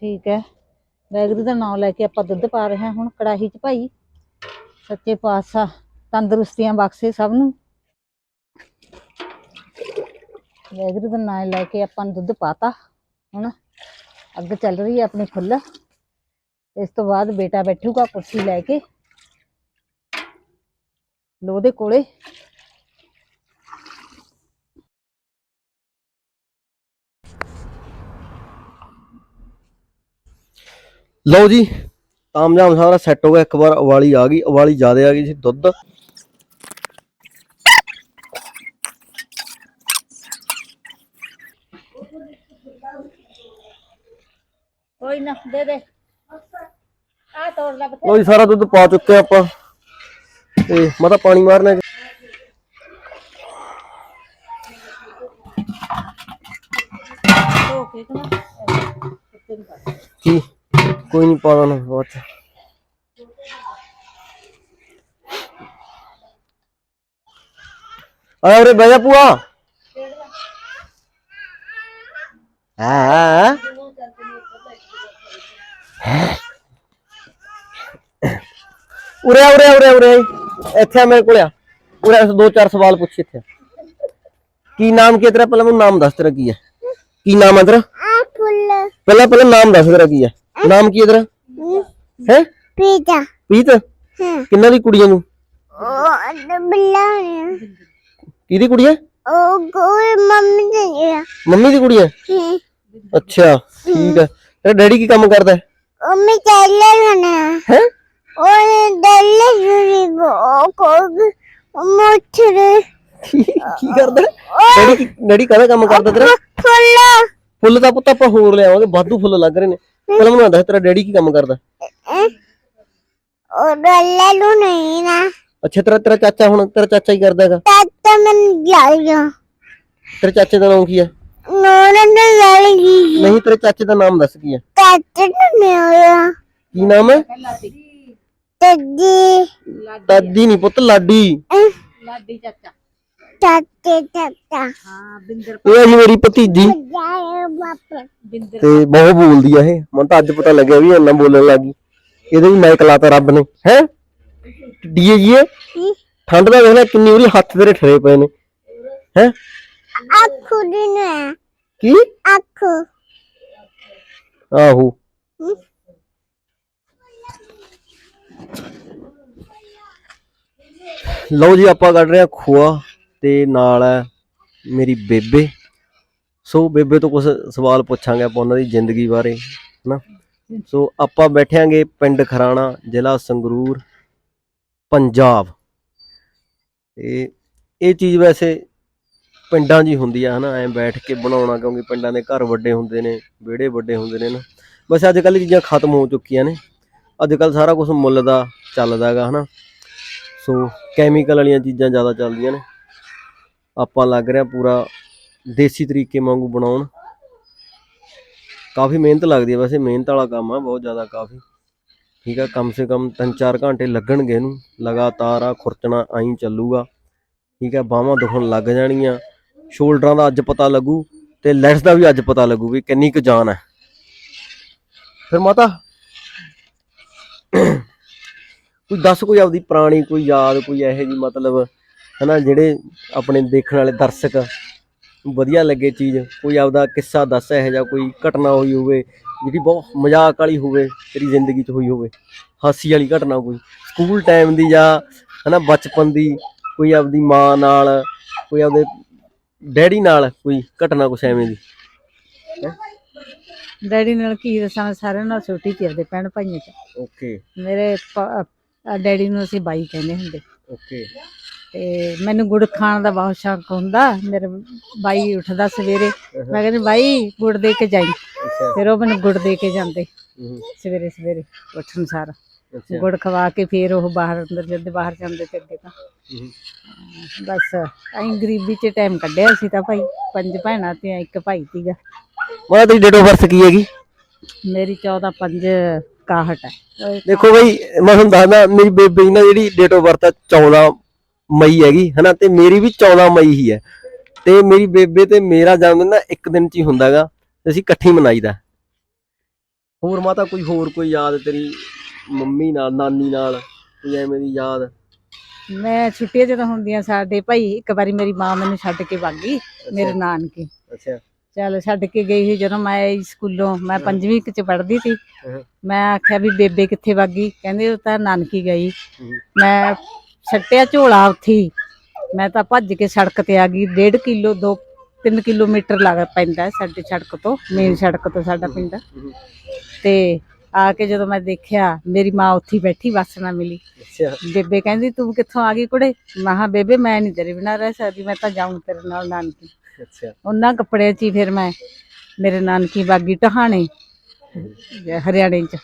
ਠੀਕ ਹੈ। ਵੈਗਰੂ ਦਾ ਨਾਮ ਲੈ ਕੇ ਆਪਾਂ ਦੁੱਧ ਪਾ ਰਹੇ ਹਾਂ ਹੁਣ ਕੜਾਹੀ 'ਚ ਭਾਈ। ਸੱਚੇ ਪਾਤਸ਼ਾਹ, ਤੰਦਰੁਸਤੀਆਂ ਬਖਸ਼ੇ ਸਭ ਨੂੰ। ਵੈਗਰੂ ਦਾ ਨਾਮ ਲੈ ਕੇ ਆਪਾਂ ਨੇ ਦੁੱਧ ਪਾਤਾ, ਹੁਣ ਅੱਗ ਚੱਲ ਰਹੀ ਹੈ ਆਪਣੀ ਖੁੱਲ ਇਸ ਤੋਂ ਬਾਅਦ ਬੇਟਾ ਬੈਠੂਗਾ ਕੁਰਸੀ ਲੈ ਕੇ। ਲੋ ਦੇ ਕੋਲੇ। ਲਓ ਜੀ ਤਾਮਝਾਮ ਸਾਰਾ ਸੈੱਟ ਹੋ ਗਿਆ। ਇੱਕ ਵਾਰ ਉਵਾਲੀ ਆ ਗਈ ਉਵਾਲੀ ਜ਼ਿਆਦਾ ਆ ਗਈ ਸੀ ਦੁੱਧ। ਕੋਈ ਨਾ ਦੇ ਦੇ। ਆ ਤੋੜ ਲੈ ਲਓ ਜੀ ਸਾਰਾ ਦੁੱਧ ਪਾ ਚੁੱਕੇ ਆਪਾਂ। ਤੇ ਮੈਂ ਤਾਂ ਪਾਣੀ ਮਾਰਨਾ ਹੈ। ਕੀ? ਕੋਈ ਨਹੀਂ, ਪਾ ਦੇਣਾ ਬਾਅਦ ਚ। ਆ ਉਰੇ ਬਹਿ ਭੂਆ। ਹਾਂ ਉਰੇ ਉਰੇ ਉਰੇ ਉਰੇ ਇੱਥੇ ਆ ਮੇਰੇ ਕੋਲ ਆ। ਆ, ਦੋ ਚਾਰ ਸਵਾਲ ਪੁੱਛ ਇੱਥੇ ਕੀ ਨਾਮ ਕੀ ਤੇਰਾ? ਪਹਿਲਾਂ ਮੈਨੂੰ ਨਾਮ ਦੱਸ ਤੇਰਾ ਕੀ ਹੈ ਕੀ ਨਾਮ ਹੈ ਤੇਰਾ? ਫੁੱਲ। ਪਹਿਲਾਂ ਪਹਿਲਾਂ ਨਾਮ ਦੱਸ ਤੇਰਾ ਕੀ ਹੈ ਨਾਮ ਕੀ ਹੈ ਤੇਰਾ? ਹੈ। ਪੀਜਾ ਪ੍ਰੀਤ। ਹਾਂ। ਕਿੰਨਾ ਦੀ ਕੁੜੀ ਹੈ ਤੂੰ? ਉਹ ਬੱਲਾ ਕਿਹਦੀ ਕੁੜੀ ਹੈ ਉਹ ਮੰਮੀ ਦੇ ਮੰਮੀ ਦੀ ਕੁੜੀ ਹੈ ਹਾਂ। ਅੱਛਾ ਠੀਕ ਹੈ ਤੇਰਾ ਡੈਡੀ ਕੀ ਕੰਮ ਕਰਦਾ ਹੈ? ਉਹ ਮੈਂ ਚੱਲੇ ਲਣਾ ਹੈ? ਉਹ ਦੱਲੇ ਜੁਰੀ ਉਹ ਕੋਈ ਮੁੱਠਰੇ ਕੀ ਕੀ ਕਰਦਾ? ਡੈਡੀ ਕੀ ਡੈਡੀ ਕਾਹਦਾ ਕੰਮ ਕਰਦਾ ਤੇਰਾ? ਫੁੱਲ। ਫੁੱਲ ਦਾ ਪੁੱਤ ਆਪਾਂ ਹੋਰ ਲਿਆਵਾਂਗੇ ਵਾਧੂ ਫੁੱਲ ਲੱਗ ਰਹੇ ਨੇ। ਪਹਿਲਾਂ ਮੈਨੂੰ ਦੱਸ ਤੇਰਾ ਡੈਡੀ ਕੀ ਕੰਮ ਕਰਦਾ? ਉਹ ਦੱਲੇ ਨੂੰ ਨਹੀਂ ਨਾ। ਅੱਛਾ ਤੇਰਾ ਤੇਰਾ ਚਾਚਾ ਹੁਣ ਤੇਰਾ ਚਾਚਾ ਹੀ ਕਰਦਾ ਹੈਗਾ? ਤੱਤ ਮੈਂ ਲੱਗ ਗਿਆ ਤੇਰੇ ਚਾਚੇ ਦਾ ਨਾਮ ਕੀ ਹੈ? ਗਈ ਨਹੀਂ ਤੇਰੇ ਚਾਚੇ ਦਾ ਨਾਮ ਦੱਸ ਕੀ ਹੈ? ਤੱਤ ਨੂੰ ਨਹੀਂ ਹੋਇਆ ਕੀ ਨਾਮ ਹੈ? ਤੱਦੀ ਦਾਦੀ ਨਹੀਂ ਪੁੱਤ ਲਾਡੀ। ਲਾਡੀ ਚਾਚਾ। ਤੱਤੇ ਤੱਤਾ ਹਾਂ ਬਿੰਦਰ ਇਹ ਹੈ ਜੀ ਮੇਰੀ ਭਤੀਜੀ। ਜਾਏ ਬਾਪ। ਬਿੰਦਰ ਤੇ ਬਹੁਤ ਬੋਲਦੀ ਆ ਇਹ। ਮੈਨੂੰ ਤਾਂ ਅੱਜ ਪਤਾ ਲੱਗਿਆ ਵੀ ਇੰਨਾ ਬੋਲਣ ਲੱਗੀ ਇਹਦੇ ਵੀ ਮਾਈਕ ਲਾਤਾ ਰੱਬ ਨੇ। ਹੈ? ਡੀਏ ਜੀ ਇਹ। ਠੰਡ ਦਾ ਵੇਖ ਲੈ ਕਿੰਨੀ ਉਹਦੀ ਹੱਥ ਤੇਰੇ ਠਰੇ ਪਏ ਨੇ। ਹੈ? ਅੱਖੂ ਦੀ ਨਾ ਕੀ? ਅੱਖੂ ਆਹੋ। ਲਓ ਜੀ, ਆਪਾਂ ਕੱਢ ਰਹੇ ਆ ਖੋਆ ਤੇ ਨਾਲ ਹੈ ਮੇਰੀ ਬੇਬੇ। ਸੋ ਬੇਬੇ ਤੋਂ ਕੁਝ ਸਵਾਲ ਪੁੱਛਾਂਗੇ ਆਪਾਂ ਉਹਨਾਂ ਦੀ ਜ਼ਿੰਦਗੀ ਬਾਰੇ, ਹਨਾ? ਸੋ ਆਪਾਂ ਬੈਠਾਂਗੇ ਪਿੰਡ ਖਰਾਣਾ, ਜ਼ਿਲ੍ਹਾ ਸੰਗਰੂਰ, ਪੰਜਾਬ। ਇਹ ਇਹ ਚੀਜ਼ ਵੈਸੇ ਪਿੰਡਾਂ 'ਚ ਹੀ ਹੁੰਦੀ ਆ, ਹਨਾ? ਐਂ ਬੈਠ ਕੇ ਬਣਾਉਣਾ, ਕਿਉਂਕਿ ਪਿੰਡਾਂ ਦੇ ਘਰ ਵੱਡੇ ਹੁੰਦੇ ਨੇ, ਵਿਹੜੇ ਵੱਡੇ ਹੁੰਦੇ ਨੇ ਨਾ। ਬਸ ਅੱਜ ਕੱਲ੍ਹ ਚੀਜ਼ਾਂ ਖਤਮ ਹੋ ਚੁੱਕੀਆਂ ਨੇ। ਅੱਜ ਕੱਲ੍ਹ ਸਾਰਾ ਕੁਝ ਮੁੱਲ ਦਾ ਚੱਲਦਾ ਹੈਗਾ, ਹਨਾ? ਸੋ ਕੈਮੀਕਲ ਵਾਲੀਆਂ ਚੀਜ਼ਾਂ ਜ਼ਿਆਦਾ ਚੱਲਦੀਆਂ ਨੇ। ਆਪਾਂ ਲੱਗ ਰਿਹਾ ਪੂਰਾ ਦੇਸੀ ਤਰੀਕੇ ਵਾਂਗੂ ਬਣਾਉਣ। ਕਾਫੀ ਮਿਹਨਤ ਲੱਗਦੀ ਹੈ ਵੈਸੇ, ਮਿਹਨਤ ਵਾਲਾ ਕੰਮ ਆ, ਬਹੁਤ ਜ਼ਿਆਦਾ ਕਾਫੀ। ਠੀਕ ਆ, ਕਮ ਸੇ ਕਮ 3-4 ਘੰਟੇ ਲੱਗਣਗੇ ਇਹਨੂੰ। ਲਗਾਤਾਰ ਆ, ਖੁਰਚਣਾ ਆਈ ਚੱਲੂਗਾ। ਠੀਕ ਹੈ ਬਾਹਾਂ ਦੁਖਣ ਲੱਗ ਜਾਣੀਆਂ। ਸ਼ੋਲਡਰਾਂ ਦਾ ਅੱਜ ਪਤਾ ਲੱਗੂ ਤੇ ਲੈਗਸ ਦਾ ਵੀ ਅੱਜ ਪਤਾ ਲੱਗੂ ਵੀ ਕਿੰਨੀ ਕੁ ਜਾਨ ਹੈ। ਫਿਰ ਮਾਤਾ। ਕੋਈ ਦੱਸ ਕੋਈ ਆਪਦੀ ਪੁਰਾਣੀ ਕੋਈ ਯਾਦ ਕੋਈ ਇਹੋ ਜੀ ਮਤਲਬ ਹਨਾ ਜਿਹੜੇ ਆਪਣੇ ਦੇਖਣ ਵਾਲੇ ਦਰਸ਼ਕ ਵਧੀਆ ਲੱਗੇ ਚੀਜ਼ ਕੋਈ ਆਪਦਾ ਕਿੱਸਾ ਦੱਸ ਇਹੋ ਜਿਹਾ ਕੋਈ ਘਟਨਾ ਹੋਈ ਹੋਵੇ ਜਿਹੜੀ ਬਹੁਤ ਮਜ਼ਾਕ ਵਾਲੀ ਹੋਵੇ ਤੇਰੀ ਜ਼ਿੰਦਗੀ 'ਚ ਹੋਈ ਹੋਵੇ ਹਾਸੀ ਵਾਲੀ ਘਟਨਾ ਕੋਈ ਸਕੂਲ ਟਾਈਮ ਦੀ ਜਾਂ ਹਨਾ ਬਚਪਨ ਦੀ ਕੋਈ ਆਪਦੀ ਮਾਂ ਨਾਲ ਕੋਈ ਆਪਦੇ ਡੈਡੀ ਨਾਲ ਕੋਈ ਘਟਨਾ ਕੁਛ ਐਵੇਂ ਦੀ? ਡੈਡੀ ਨਾਲ ਕੀ ਦੱਸਾਂ ਮੈਂ ਸਾਰਿਆਂ ਨਾਲ ਛੋਟੀ ਚਿਰਦੇ ਭੈਣ ਭਾਈਆਂ ਚ। ਓਕੇ ਮੇਰੇ ਪ- ਡੈਡੀ ਨੂੰ ਅਸੀਂ ਬਾਈ ਕਹਿੰਦੇ ਹੁੰਦੇ। ਓਕੇ। ਤੇ ਮੈਨੂੰ ਗੁੜ ਖਾਣ ਦਾ ਬਹੁਤ ਸ਼ੌਕ ਹੁੰਦਾ। ਮੇਰੇ ਬਾਈ ਉੱਠਦਾ ਸਵੇਰੇ। ਮੈਂ ਕਹਿੰਦੀ ਬਾਈ ਗੁੜ ਦੇ ਕੇ ਜਾਈ। ਫਿਰ ਉਹ ਮੈਨੂੰ ਗੁੜ ਦੇ ਕੇ ਜਾਂਦੇ ਸਵੇਰੇ ਸਵੇਰੇ ਉੱਠਣ ਸਾਰ। ਗੁੜ ਖਵਾ ਕੇ ਫਿਰ ਉਹ ਬਾਹਰ ਅੰਦਰ ਜਾਂਦੇ ਬਾਹਰ ਜਾਂਦੇ ਤੇ ਅੱਗੇ ਤਾਂ। ਬਸ ਅਸੀਂ ਗਰੀਬੀ 'ਚ ਟਾਈਮ ਕੱਢਿਆ ਸੀ ਤਾਂ ਭਾਈ ਪੰਜ ਭੈਣਾਂ ਤੇ ਇੱਕ ਭਾਈ ਸੀਗਾ। ਮਾਤਾ ਤੇਰੀ ਡੇਟ ਆਫ ਬਰਥ ਕੀ ਹੈਗੀ? ਮੇਰੀ 14 5 61 ਹੈ। ਦੇਖੋ ਬਈ ਮੈਂ ਤੁਹਾਨੂੰ ਦੱਸਦਾ ਮੇਰੀ ਬੇਬੇ ਨਾ ਜਿਹੜੀ ਡੇਟ ਆਫ ਬਰਥ ਆ 14 ਮਈ ਹੈਗੀ ਹਨਾ? ਤੇ ਮੇਰੀ ਵੀ 14 ਮਈ ਹੀ ਹੈ। ਤੇ ਮੇਰੀ ਬੇਬੇ ਤੇ ਮੇਰਾ ਜਨਮ ਦਿਨ ਨਾ ਇੱਕ ਦਿਨ ਚ ਹੀ ਹੁੰਦਾਗਾ ਤੇ ਅਸੀਂ ਇਕੱਠੀ ਮਨਾਈਦਾ ਹੋਰ ਮਾਤਾ ਕੋਈ ਹੋਰ ਕੋਈ ਯਾਦ ਤੇਰੀ ਮੰਮੀ ਨਾਲ ਨਾਨੀ ਨਾਲ ਕੋਈ ਐਵੇਂ ਦੀ ਯਾਦ? ਮੈਂ ਛੁੱਟੀਆਂ ਜਦੋਂ ਹੁੰਦੀਆਂ ਸਾਡੇ ਭਾਈ ਇੱਕ ਵਾਰੀ ਮੇਰੀ ਮਾਂ ਮੈਨੂੰ ਛੱਡ ਕੇ ਵਗ ਗਈ ਮੇਰੇ ਨਾਨਕੇ। ਅੱਛਾ। ਚੱਲ ਛੱਡ ਕੇ ਗਈ ਸੀ ਜਦੋਂ ਮੈਂ ਆਈ ਸਕੂਲੋਂ ਮੈਂ ਪੰਜਵੀਂ ਕੁ ਚ ਪੜ੍ਹਦੀ ਸੀ। ਮੈਂ ਆਖਿਆ ਵੀ ਬੇਬੇ ਕਿੱਥੇ ਵਗ ਕਹਿੰਦੇ ਉਹ ਤਾਂ ਨਾਨਕੀ ਗਈ। ਮੈਂ ਛੱਟਿਆ ਝੋਲਾ ਉੱਥੇ। ਮੈਂ ਤਾਂ ਭੱਜ ਕੇ ਸੜਕ ਤੇ ਆ ਗਈ। 1.5 ਕਿਲੋ 2 3 ਕਿਲੋਮੀਟਰ ਲੱਗ ਪੈਂਦਾ ਸਾਡੇ ਸੜਕ ਤੋਂ ਮੇਨ ਸੜਕ ਤੋਂ ਸਾਡਾ ਪਿੰਡ। ਤੇ ਆ ਕੇ ਜਦੋਂ ਮੈਂ ਦੇਖਿਆ ਮੇਰੀ ਮਾਂ ਉੱਥੇ ਬੈਠੀ ਬੱਸ ਨਾ ਮਿਲੀ। ਬੇਬੇ ਕਹਿੰਦੀ ਤੂੰ ਕਿੱਥੋਂ ਆ ਗਈ ਕੁੜੇ? ਮੈਂ ਕਿਹਾ ਬੇਬੇ ਮੈਂ ਨਹੀਂ ਤੇਰੇ ਬਿਨਾਂ ਰਹਿ ਸਕਦੀ ਮੈਂ ਤਾਂ ਜਾਊਂ ਤੇਰੇ ਨਾਲ ਨਾਨਕੀ। ਅੱਛਾ। ਉਹਨਾਂ ਕੱਪੜਿਆਂ 'ਚ ਹੀ ਫਿਰ ਮੈਂ ਮੇਰੇ ਨਾਨਕੀ ਬਾਗੀ ਟਹਾਣੇ ਹਰਿਆਣੇ 'ਚ।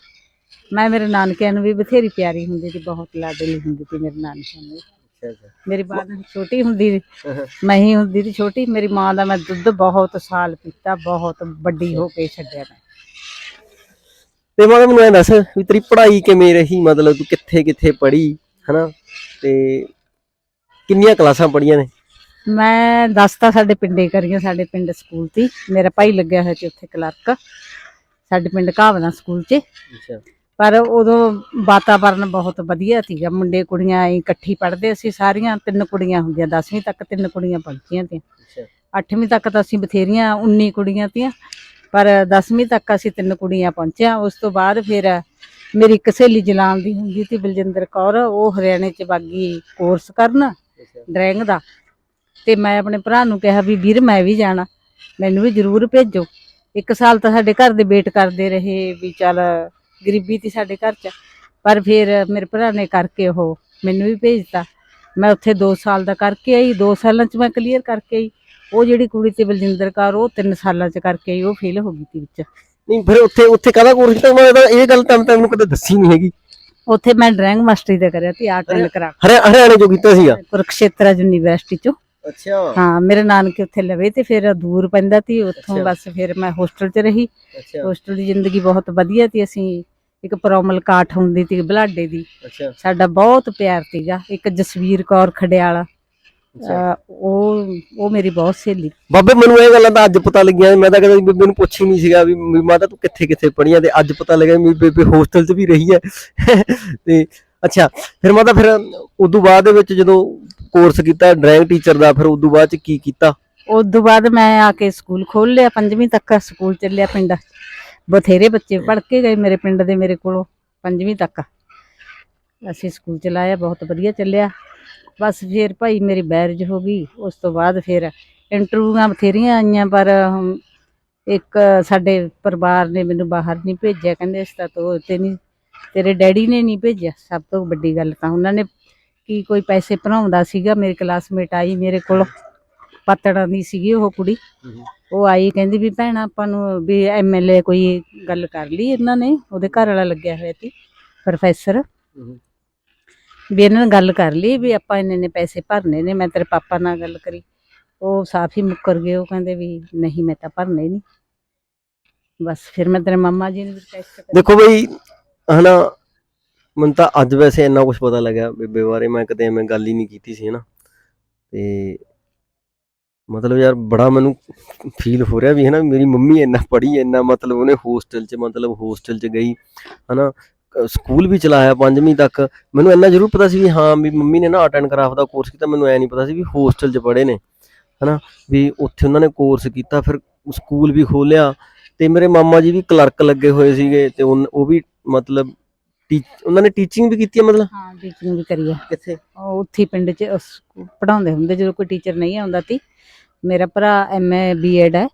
ਮੈਂ ਮੇਰੇ ਨਾਨਕਿਆਂ ਨੂੰ ਵੀ ਬਥੇਰੀ ਪਿਆਰੀ ਹੁੰਦੀ ਸੀ ਬਹੁਤ ਲਾਡਲੀ ਹੁੰਦੀ ਸੀ ਮੇਰੇ ਨਾਨਕਿਆਂ ਨੂੰ। ਮੇਰੀ ਬਾਤ ਛੋਟੀ ਹੁੰਦੀ। ਮੈਂ ਹੀ ਹੁੰਦੀ ਸੀ ਛੋਟੀ। ਮੇਰੀ ਮਾਂ ਦਾ ਮੈਂ ਦੁੱਧ ਬਹੁਤ ਸਾਲ ਪੀਤਾ ਬਹੁਤ ਵੱਡੀ ਹੋ ਕੇ ਛੱਡਿਆ ਮੈਂ। ਤੇ ਮੈਂ ਮੈਨੂੰ ਐ ਦੱਸ ਵੀ ਤੇਰੀ ਪੜ੍ਹਾਈ ਕਿਵੇਂ ਰਹੀ? ਮਤਲਬ ਤੂੰ ਕਿੱਥੇ ਕਿੱਥੇ ਪੜ੍ਹੀ ਹਨਾ? ਤੇ ਕਿੰਨੀਆਂ ਕਲਾਸਾਂ ਪੜ੍ਹੀਆਂ ਨੇ? ਮੈਂ ਦੱਸ ਤਾਂ ਸਾਡੇ ਪਿੰਡੇ ਕਰੀਆਂ ਸਾਡੇ ਪਿੰਡ ਸਕੂਲ ਤੀ ਮੇਰਾ ਭਾਈ ਲੱਗਿਆ ਹੋਇਆ ਸੀ ਉੱਥੇ ਕਲਰਕ ਸਾਡੇ ਪਿੰਡ ਘਾਵਨਾ ਸਕੂਲ 'ਚ। ਅੱਛਾ। ਪਰ ਉਦੋਂ ਵਾਤਾਵਰਨ ਬਹੁਤ ਵਧੀਆ ਸੀਗਾ। ਮੁੰਡੇ ਕੁੜੀਆਂ ਐਂ ਇਕੱਠੀ ਪੜ੍ਹਦੇ ਸੀ ਸਾਰੀਆਂ ਤਿੰਨ ਕੁੜੀਆਂ ਹੁੰਦੀਆਂ 10ਵੀਂ ਤੱਕ ਤਿੰਨ ਕੁੜੀਆਂ ਪੜ੍ਹਦੀਆਂ ਤੀਆਂ। ਅੱਛਾ। 8ਵੀਂ ਤੱਕ ਤਾਂ ਅਸੀਂ ਬਥੇਰੀਆਂ 19 ਕੁੜੀਆਂ ਤੀਆਂ। ਪਰ 10ਵੀਂ ਤੱਕ ਅਸੀਂ ਤਿੰਨ ਕੁੜੀਆਂ ਪਹੁੰਚਿਆ। ਉਸ ਤੋਂ ਬਾਅਦ ਫਿਰ ਮੇਰੀ ਇੱਕ ਸਹੇਲੀ ਜਲਾਲ ਦੀ ਹੁੰਦੀ ਸੀ ਬਲਜਿੰਦਰ ਕੌਰ ਉਹ ਹਰਿਆਣੇ ਚ ਬਾਗੀ ਕੋਰਸ ਕਰਨ ਡਰਾਇੰਗ ਦਾ। ਤੇ ਮੈਂ ਆਪਣੇ ਭਰਾ ਨੂੰ ਕਿਹਾ ਵੀ ਵੀਰ ਮੈਂ ਵੀ ਜਾਣਾ ਮੈਨੂੰ ਵੀ ਜ਼ਰੂਰ ਭੇਜੋ। ਇੱਕ ਸਾਲ ਤਾਂ ਸਾਡੇ ਘਰ ਦੇ ਵੇਟ ਕਰਦੇ ਰਹੇ ਵੀ ਚੱਲ ਗਰੀਬੀ ਤੀ ਸਾਡੇ ਘਰ 'ਚ ਪਰ ਫਿਰ ਮੇਰੇ ਭਰਾ ਨੇ ਕਰਕੇ ਉਹ ਮੈਨੂੰ ਵੀ ਭੇਜਤਾ। ਮੈਂ ਉੱਥੇ 2 ਸਾਲ ਦਾ ਕਰਕੇ ਆਈ 2 ਸਾਲਾਂ 'ਚ ਮੈਂ ਕਲੀਅਰ ਕਰਕੇ ਆਈ। ਉਹ ਜਿਹੜੀ ਕੁੜੀ ਤੇ ਬਲਜਿੰਦਰ ਕੌਰ ਉਹ 3 ਸਾਲਾਂ 'ਚ ਕਰਕੇ ਆਈ ਉਹ ਫੇਲ ਹੋ ਗਈ ਤੀ ਵਿੱਚ। ਨਹੀਂ ਫਿਰ ਉੱਥੇ ਉੱਥੇ ਕਾਹਦਾ ਕੋਰਸ ਕੀਤਾ? ਮੈਂ ਤਾਂ ਇਹ ਗੱਲ ਤਾਂ ਮੈਨੂੰ ਕਦੇ ਦੱਸੀ ਨਹੀਂ ਹੈਗੀ। ਉੱਥੇ ਮੈਂ ਡਰਾਇੰਗ ਮਾਸਟਰੀ ਦਾ ਕਰਿਆ ਤੇ ਆਰਟ ਐਂਡ ਕਰਾਫਟ ਹਰਿਆ ਹਰਿਆਣੇ ਜੋ ਕੀਤਾ ਸੀਗਾ। ਕੁਰਕਸ਼ੇਤਰਾ ਯੂਨੀਵਰਸਿਟੀ 'ਚੋਂ। ਅੱਛਾ। ਹਾਂ ਮੇਰੇ ਨਾਨਕੇ ਉੱਥੇ ਲਵੇ ਤੇ ਫਿਰ ਦੂਰ ਪੈਂਦਾ ਤੀ ਉੱਥੋਂ। ਬਸ ਫਿਰ ਮੈਂ ਹੋਸਟਲ 'ਚ ਰਹੀ। ਹੋਸਟਲ ਦੀ ਜ਼ਿੰਦਗੀ ਬਹੁਤ ਵਧੀਆ ਤੀ ਅਸੀਂ। ਇੱਕ ਪ੍ਰੋਮਲ ਕਾਠ ਹੁੰਦੀ ਤੀ ਬਲਾਡੇ ਦੀ। ਅੱਛਾ। ਸਾਡਾ ਬਹੁਤ ਪਿਆਰ ਤੀਗਾ ਇੱਕ ਜਸਵੀਰ ਕੌਰ ਖੜਿਆਲ ਉਹ ਉਹ ਮੇਰੀ ਬਹੁਤ ਸਹੇਲੀ। ਬਾਬੇ ਮੈਨੂੰ ਇਹ ਗੱਲਾਂ ਤਾਂ ਅੱਜ ਪਤਾ ਲੱਗੀਆਂ ਮੈਂ ਤਾਂ ਕਦੇ ਬੇਬੇ ਨੂੰ ਪੁੱਛ ਹੀ ਨਹੀਂ ਸੀਗਾ ਵੀ ਮਾਤਾ ਤੂੰ ਕਿੱਥੇ ਕਿੱਥੇ ਪੜ੍ਹੀਆਂ ਤੇ ਅੱਜ ਪਤਾ ਲੱਗਿਆ ਵੀ ਬੇਬੇ ਹੋਸਟਲ 'ਚ ਵੀ ਰਹੀ ਹੈ। ਤੇ ਅੱਛਾ, ਫਿਰ ਮਾਤਾ, ਫਿਰ ਉਦੋਂ ਬਾਅਦ ਦੇ ਵਿੱਚ ਜਦੋਂ ਕੋਰਸ ਕੀਤਾ ਡਰਾਇੰਗ ਟੀਚਰ ਦਾ, ਫਿਰ ਉਦੋਂ ਬਾਅਦ ਚ ਕੀ ਕੀਤਾ? ਉਸ ਬਾਅਦ ਮੈਂ ਆ ਕੇ ਸਕੂਲ ਖੋਲ ਲਿਆ, ਪੰਜਵੀਂ ਤੱਕ ਸਕੂਲ ਚੱਲਿਆ ਪਿੰਡ। ਬਥੇਰੇ ਬੱਚੇ ਪੜ੍ਹ ਕੇ ਗਏ ਮੇਰੇ ਪਿੰਡ ਦੇ ਮੇਰੇ ਕੋਲੋਂ, ਪੰਜਵੀਂ ਤੱਕ। ਅਸੀਂ ਸਕੂਲ ਚਲਾਇਆ, ਬਹੁਤ ਵਧੀਆ ਚੱਲਿਆ। ਬਸ ਫਿਰ ਭਾਈ ਮੇਰੀ ਮੈਰਿਜ ਹੋ ਗਈ, ਉਸ ਤੋਂ ਬਾਅਦ ਫਿਰ ਇੰਟਰਵਿਊਆਂ ਬਥੇਰੀਆਂ ਆਈਆਂ, ਪਰ ਇੱਕ ਸਾਡੇ ਪਰਿਵਾਰ ਨੇ ਮੈਨੂੰ ਬਾਹਰ ਨਹੀਂ ਭੇਜਿਆ, ਕਹਿੰਦੇ ਇਸ ਤਾਂ ਤੋ ਤੇ ਨਹੀਂ ਤੇਰੇ ਡੈਡੀ ਨੇ ਨਹੀਂ ਭੇਜਿਆ, ਸਭ ਤੋਂ ਵੱਡੀ ਗੱਲ ਤਾਂ ਉਹਨਾਂ ਨੇ ਕੀ ਕੋਈ ਪੈਸੇ ਭਰਾਉਂਦਾ ਸੀਗਾ, ਮੇਰੀ ਕਲਾਸਮੇਟ ਆਈ ਮੇਰੇ ਕੋਲ, ਪਤੜਾਂ ਦੀ ਸੀਗੀ ਉਹ ਕੁੜੀ। ਉਹ ਆਈ, ਕਹਿੰਦੀ ਵੀ ਭੈਣ ਆਪਾਂ ਨੂੰ ਵੀ ਐਮਐਲਏ ਕੋਈ ਗੱਲ ਕਰ ਲਈ ਇਹਨਾਂ ਨੇ, ਉਹਦੇ ਘਰ ਵਾਲਾ ਲੱਗਿਆ ਹੋਇਆ ਸੀ ਪ੍ਰੋਫੈਸਰ ਵੀ ਇਹਨਾਂ ਨੇ ਗੱਲ ਕਰ ਲਈ ਵੀ ਆਪਾਂ ਇੰਨੇ ਨੇ ਪੈਸੇ ਭਰਨੇ ਨੇ, ਮੈਂ ਤੇਰੇ ਪਾਪਾ ਨਾਲ ਗੱਲ ਕਰੀ। ਉਹ ਸਾਫ਼ ਹੀ ਮੁੱਕਰ ਗਏ, ਉਹ ਕਹਿੰਦੇ ਵੀ ਨਹੀਂ ਮੈਂ ਤਾਂ ਭਰਨੇ ਨਹੀਂ। ਬਸ ਫਿਰ ਮੈਂ ਤੇਰੇ ਮਾਮਾ ਜੀ ਨੂੰ ਰਿਕਵੈਸਟ ਦੇਖੋ ਬਈ ਹਨਾ, ਮੈਨੂੰ ਤਾਂ ਅੱਜ ਵੈਸੇ ਇੰਨਾ ਕੁਝ ਪਤਾ ਲੱਗਿਆ ਬੇਬੇ ਬਾਰੇ, ਮੈਂ ਕਦੇ ਐਵੇਂ ਗੱਲ ਹੀ ਨਹੀਂ ਕੀਤੀ ਸੀ ਹਨਾ। ਤੇ ਮਤਲਬ ਯਾਰ ਬੜਾ ਮੈਨੂੰ ਫੀਲ ਹੋ ਰਿਹਾ ਵੀ ਹਨਾ, ਮੇਰੀ ਮੰਮੀ ਇੰਨਾ ਪੜ੍ਹੀ, ਇੰਨਾ ਮਤਲਬ ਉਹਨੇ ਹੋਸਟਲ 'ਚ, ਮਤਲਬ ਹੋਸਟਲ 'ਚ ਗਈ, ਹਨਾ। ਅਹ ਸਕੂਲ ਵੀ ਚਲਾਇਆ ਪੰਜਵੀਂ ਤੱਕ। ਮੈਨੂੰ ਇੰਨਾ ਜ਼ਰੂਰ ਪਤਾ ਸੀ ਵੀ ਹਾਂ, ਵੀ ਮੰਮੀ ਨੇ ਨਾ ਆਰਟ ਐਂਡ ਕਰਾਫਟ ਦਾ ਕੋਰਸ ਕੀਤਾ, ਮੈਨੂੰ ਐ ਨਹੀਂ ਪਤਾ ਸੀ ਵੀ ਹੋਸਟਲ 'ਚ ਪੜ੍ਹੇ ਨੇ, ਹਨਾ। ਵੀ ਉੱਥੇ ਉਹਨਾਂ ਨੇ ਕੋਰਸ ਕੀਤਾ, ਫਿਰ ਸਕੂਲ ਵੀ ਖੋਲਿਆ ਤੇ ਮੇਰੇ ਮਾਮਾ ਜੀ ਵੀ ਕਲਰਕ ਲੱਗੇ ਹੋਏ ਸੀਗੇ, ਤੇ ਉਨ- ਉਹ ਵੀ ਮਤਲਬ ਟੀ- ਉਹਨਾਂ ਨੇ ਟੀਚਿੰਗ ਵੀ ਕੀਤੀ ਹੈ ਮਤਲਬ? ਹਾਂ ਟੀਚਿੰਗ ਵੀ ਕਰੀ ਆ ਕਿੱਥੇ? ਉਹ ਉੱਥੇ ਹੀ ਪਿੰਡ 'ਚ ਪੜਾਉਂਦੇ ਹੁੰਦੇ ਜਦੋਂ ਕੋਈ ਟੀਚਰ ਨਹੀਂ ਆਉਂਦਾ ਤੀ ਮੇਰਾ ਭਰਾ ਐਮਏ ਬੀਐਡ ਹੈ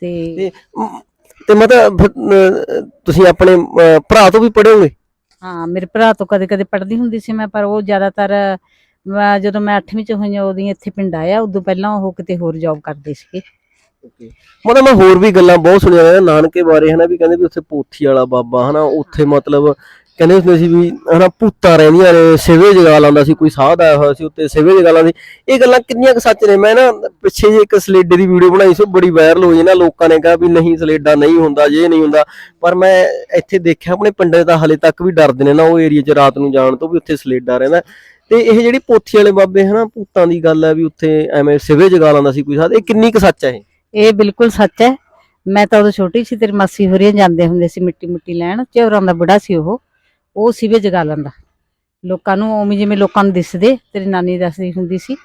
ਤੇ ਤੇ ਮ- ਤੇ ਮਤਲਬ ਫਿਰ, ਅਹ, ਤੁਸੀਂ ਆਪਣੇ ਅਹ, ਭਰਾ ਤੋਂ ਵੀ ਪੜ੍ਹੇ ਹੋਗੇ? ਹਾਂ ਮੇਰੇ ਭਰਾ ਤੋਂ ਕਦੇ ਕਦੇ ਪੜ੍ਹਦੀ ਹੁੰਦੀ ਸੀ ਮੈਂ ਪਰ ਉਹ ਜ਼ਿਆਦਾਤਰ ਮੈਂ- ਜਦੋਂ ਮੈਂ 8ਵੀਂ ਚ ਉਦੋਂ ਹੀ ਇੱਥੇ ਪਿੰਡ ਆਇਆ। ਉਦੋਂ ਪਹਿਲਾਂ ਉਹ ਕਿਤੇ ਹੋਰ ਜੌਬ ਕਰਦੇ ਸੀਗੇ। ਮਤਲਬ ਮੈਂ ਹੋਰ ਵੀ ਗੱਲਾਂ ਬਹੁਤ ਸੁਣੀਆਂ ਨੇ ਨਾਨਕੇ ਬਾਰੇ, ਹਨਾ, ਵੀ ਕਹਿੰਦੇ ਵੀ ਉੱਥੇ ਪੋਥੀ ਵਾਲਾ ਬਾਬਾ, ਹਨਾ, ਉੱਥੇ ਮਤਲਬ ਕਹਿੰਦੇ ਹੁੰਦੇ ਸੀ ਵੀ, ਹਨਾ, ਭੂਤਾਂ ਰਹਿੰਦੀਆਂ ਨੇ, ਸਿਵੇ ਜਗਾ ਲਾਉਂਦਾ ਸੀ, ਕੋਈ ਸਾਧ ਆਇਆ ਹੋਇਆ ਸੀ ਉੱਤੇ ਸਿਵੇ ਜਗਾ ਲਾਉਂਦੀ। ਇਹ ਗੱਲਾਂ ਕਿੰਨੀਆਂ ਕੁ ਸੱਚ ਨੇ? ਮੈਂ ਨਾ ਪਿੱਛੇ ਜੇ ਇੱਕ ਸਲੇਡੇ ਦੀ ਵੀਡੀਓ ਬਣਾਈ ਸੀ, ਉਹ ਬੜੀ ਵਾਇਰਲ ਹੋਈ ਨਾ, ਲੋਕਾਂ ਨੇ ਕਿਹਾ ਵੀ ਨਹੀਂ, ਸਲੇਡਾ ਨਹੀਂ ਹੁੰਦਾ, ਜੇ ਨਹੀਂ ਹੁੰਦਾ। ਪਰ ਮੈਂ ਇੱਥੇ ਦੇਖਿਆ, ਆਪਣੇ ਪਿੰਡੇ ਦਾ ਹਲੇ ਤੱਕ ਵੀ ਡਰਦੇ ਨੇ ਨਾ, ਉਹ ਏਰੀਆ 'ਚ ਰਾਤ ਨੂੰ ਜਾਣ ਤੋਂ ਵੀ ਉੱਥੇ ਸਲੇਡਾ ਰਹਿੰਦਾ। ਤੇ ਇਹ ਜਿਹੜੀ ਪੋਥੀ ਵਾਲੇ ਬਾਬੇ, ਹਨਾ, ਭੂਤਾਂ ਦੀ ਗੱਲ ਹੈ ਵੀ ਉੱਥੇ ਐਵੇਂ ਸਿਵੇ ਜਗਾ ਲਾਉਂਦਾ ਸੀ, ਕੋਈ ਸਾਧ, ਇਹ ਕਿੰਨੀ ਕੁ ਸੱਚ ਹੈ ਇਹ? ਇਹ ਬਿਲਕੁਲ ਸੱਚ ਹੈ। ਮੈਂ ਤਾਂ ਉਦੋਂ ਛੋਟੀ ਸੀ, ਤੇਰੀ ਮਾਸੀ ਹੋਰੀਆਂ ਜਾਂਦੇ ਹੁੰਦੇ ਸੀ ਮਿੱਟੀ ਮੁੱਟੀ ਲੈਣ। ਚੌਰਾਂ ਦਾ ਬੁੜਾ ਸੀ ਉਹ। ਉਹ ਸਿਵੇ ਜਗਾ ਲੈਂਦਾ ਲੋਕਾਂ ਨੂੰ ਉਵੇਂ ਜਿਵੇਂ ਲੋਕਾਂ ਨੂੰ ਦਿਸਦੇ, ਤੇਰੀ ਨਾਨੀ ਦੱਸਦੀ ਹੁੰਦੀ ਸੀ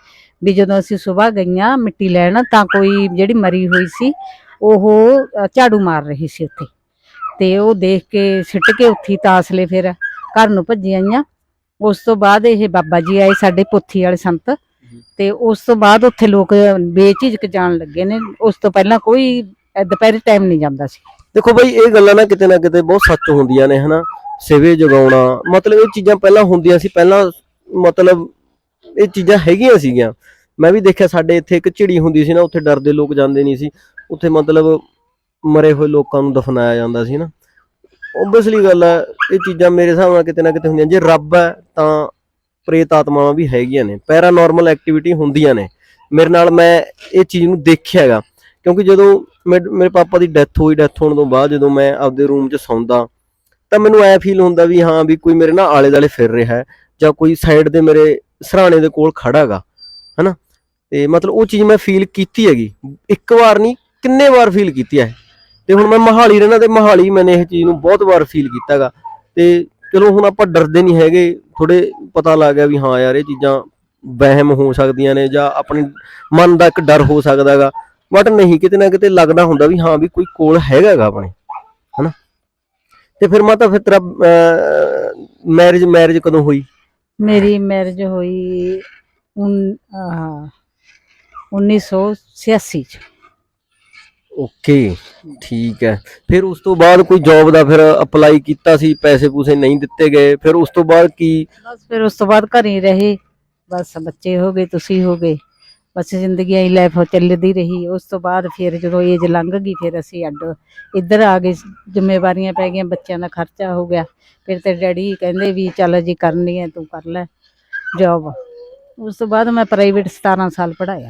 ਵੀ ਜਦੋਂ ਅਸੀਂ ਸਵੇਰ ਗਈਆਂ ਮਿੱਟੀ ਲੈਣ, ਤਾਂ ਕੋਈ ਜਿਹੜੀ ਮਰੀ ਹੋਈ ਸੀ, ਉਹ ਝਾੜੂ ਮਾਰ ਰਹੀ ਸੀ ਉੱਥੇ। ਤੇ ਉਹ ਦੇਖ ਕੇ ਸਿੱਟ ਕੇ ਉੱਥੀ ਤਾਸਲੇ ਫਿਰ ਘਰ ਨੂੰ ਭੱਜੀ ਆਈਆਂ। ਉਸ ਤੋਂ ਬਾਅਦ ਇਹ ਬਾਬਾ ਜੀ ਆਏ ਸਾਡੇ ਪੋਥੀ ਵਾਲੇ ਸੰਤ। ਤੇ ਉਸ ਤੋਂ ਬਾਅਦ ਉੱਥੇ ਲੋਕ ਬੇਝਿਜਕ ਜਾਣ ਲੱਗੇ ਨੇ। ਉਸ ਤੋਂ ਪਹਿਲਾਂ ਕੋਈ ਦੁਪਹਿਰੇ ਟਾਈਮ ਨਹੀਂ ਜਾਂਦਾ ਸੀ। ਦੇਖੋ ਬਈ, ਇਹ ਗੱਲਾਂ ਨਾ ਕਿਤੇ ਨਾ ਕਿਤੇ ਬਹੁਤ ਸੱਚ ਹੁੰਦੀਆਂ ਨੇ, ਹਨਾ? ਸਿਵੇ ਜਗਾਉਣਾ, ਮਤਲਬ ਇਹ ਚੀਜ਼ਾਂ ਪਹਿਲਾਂ ਹੁੰਦੀਆਂ ਸੀ। ਪਹਿਲਾਂ ਮਤਲਬ ਇਹ ਚੀਜ਼ਾਂ ਹੈਗੀਆਂ ਸੀਗੀਆਂ। ਮੈਂ ਵੀ ਦੇਖਿਆ ਸਾਡੇ ਇੱਥੇ ਇੱਕ ਝਿੜੀ ਹੁੰਦੀ ਸੀ ਨਾ, ਉੱਥੇ ਡਰਦੇ ਲੋਕ ਜਾਂਦੇ ਨਹੀਂ ਸੀ। ਉੱਥੇ ਮਤਲਬ ਮਰੇ ਹੋਏ ਲੋਕਾਂ ਨੂੰ ਦਫਨਾਇਆ ਜਾਂਦਾ ਸੀ ਨਾ। ਓਬਵੀਅਸਲੀ ਗੱਲ ਹੈ ਇਹ ਚੀਜ਼ਾਂ ਮੇਰੇ ਹਿਸਾਬ ਨਾਲ ਕਿਤੇ ਨਾ ਕਿਤੇ ਹੁੰਦੀਆਂ। ਜੇ ਰੱਬ ਹੈ, ਤਾਂ ਪ੍ਰੇਤ ਆਤਮਾਵਾਂ ਵੀ ਹੈਗੀਆਂ ਨੇ ਪੈਰਾਨੋਰਮਲ ਐਕਟੀਵਿਟੀ ਹੁੰਦੀਆਂ ਨੇ। ਮੇਰੇ ਨਾਲ ਮੈਂ ਇਹ ਚੀਜ਼ ਨੂੰ ਦੇਖਿਆ ਹੈਗਾ, ਕਿਉਂਕਿ ਜਦੋਂ ਮੇ- ਮੇਰੇ ਪਾਪਾ ਦੀ ਡੈਥ ਹੋਈ ਡੈਥ ਹੋਣ ਤੋਂ ਬਾਅਦ ਜਦੋਂ ਮੈਂ ਆਪਦੇ ਰੂਮ 'ਚ ਸੌਂਦਾ, ਤਾਂ ਮੈਨੂੰ ਐ ਫੀਲ ਹੁੰਦਾ ਵੀ ਹਾਂ, ਵੀ ਕੋਈ ਮੇਰੇ ਨਾਲ ਆਲੇ ਦਾਲੇ ਫਿਰ ਰਿਹਾ ਹੈ, ਜਾਂ ਕੋਈ ਸਾਈਡ ਦੇ ਮੇਰੇ ਸਰਾਣੇ ਦੇ ਕੋਲ ਖੜਾ ਹੈਗਾ, ਹਨਾ? ਤੇ ਮਤਲਬ ਉਹ ਚੀਜ਼ ਮੈਂ ਫੀਲ ਕੀਤੀ ਹੈਗੀ। ਇੱਕ ਵਾਰ ਨਹੀਂ, ਕਿੰਨੇ ਵਾਰ ਫੀਲ ਕੀਤੀ ਹੈ। ਤੇ ਹੁਣ ਮੈਂ ਮਹਾਲੀ ਰਹਿਣਾ, ਤੇ ਮਹਾਲੀ ਮੈਨੇ ਇਹ ਚੀਜ਼ ਨੂੰ ਬਹੁਤ ਵਾਰ ਫੀਲ ਕੀਤਾ ਹੈਗਾ। ਤੇ ਚਲੋ ਹੁਣ ਆਪਾਂ ਡਰਦੇ ਨਹੀਂ ਹੈਗੇ ਥੋੜੇ ਪਤਾ ਲੱਗ ਗਿਆ ਵੀ ਹਾਂ ਯਾਰ ਇਹ ਚੀਜ਼ਾਂ ਵਹਿਮ ਹੋ ਸਕਦੀਆਂ ਨੇ ਜਾਂ ਆਪਣੇ ਮਨ ਦਾ ਇੱਕ ਡਰ ਹੋ ਸਕਦਾ ਬਟ ਨਹੀਂ ਕਿਤੇ ਨਾ ਕਿਤੇ ਲੱਗਦਾ ਹੁੰਦਾ ਵੀ ਹਾਂ ਵੀ ਕੋਈ ਕੋਲ ਹੈਗਾ ਆਪਣੇ ਹਨਾ? ਤੇ ਫਿਰ ਮਾਤਾ ਫਿਰ ਤੇਰਾ ਮੈਰਿਜ ਮੈਰਿਜ ਕਦੋਂ ਹੋਈ? ਮੇਰੀ ਮੈਰਿਜ ਹੋਈ ਉਨ- ਆਹ, 1986 ਚ। ਓਕੇ ਠੀਕ ਹੈ। ਫਿਰ ਉਸ ਤੋਂ ਬਾਅਦ ਕੋਈ ਜੌਬ ਦਾ ਫਿਰ ਅਪਲਾਈ ਕੀਤਾ ਸੀ, ਪੈਸੇ ਪੂਸੇ ਨਹੀਂ ਦਿੱਤੇ ਗਏ। ਫਿਰ ਉਸ ਤੋਂ ਬਾਅਦ ਕੀ? ਬਸ ਫਿਰ ਉਸ ਤੋਂ ਬਾਅਦ ਘਰੇ ਰਹੇ। ਬਸ ਬੱਚੇ ਹੋ ਗਏ, ਤੁਸੀਂ ਹੋ ਗਏ। ਬਸ ਜ਼ਿੰਦਗੀ ਆਈ ਲਾਈਫ ਚੱਲਦੀ ਰਹੀ। ਉਸ ਤੋਂ ਬਾਅਦ ਫਿਰ ਜਦੋਂ ਏਜ ਲੰਘ ਗਈ, ਫਿਰ ਅਸੀਂ ਅੱਡ ਇੱਧਰ ਆ ਗਏ। ਜ਼ਿੰਮੇਵਾਰੀਆਂ ਪੈ ਗਈਆਂ, ਬੱਚਿਆਂ ਦਾ ਖਰਚਾ ਹੋ ਗਿਆ। ਫਿਰ ਤੇ ਡੈਡੀ ਕਹਿੰਦੇ ਵੀ ਚੱਲ ਜੀ ਕਰਨੀ ਹੈ, ਤੂੰ ਕਰ ਲੈ ਜੌਬ ਉਸ ਤੋਂ ਬਾਅਦ ਮੈਂ ਪ੍ਰਾਈਵੇਟ 17 ਸਾਲ ਪੜਾਇਆ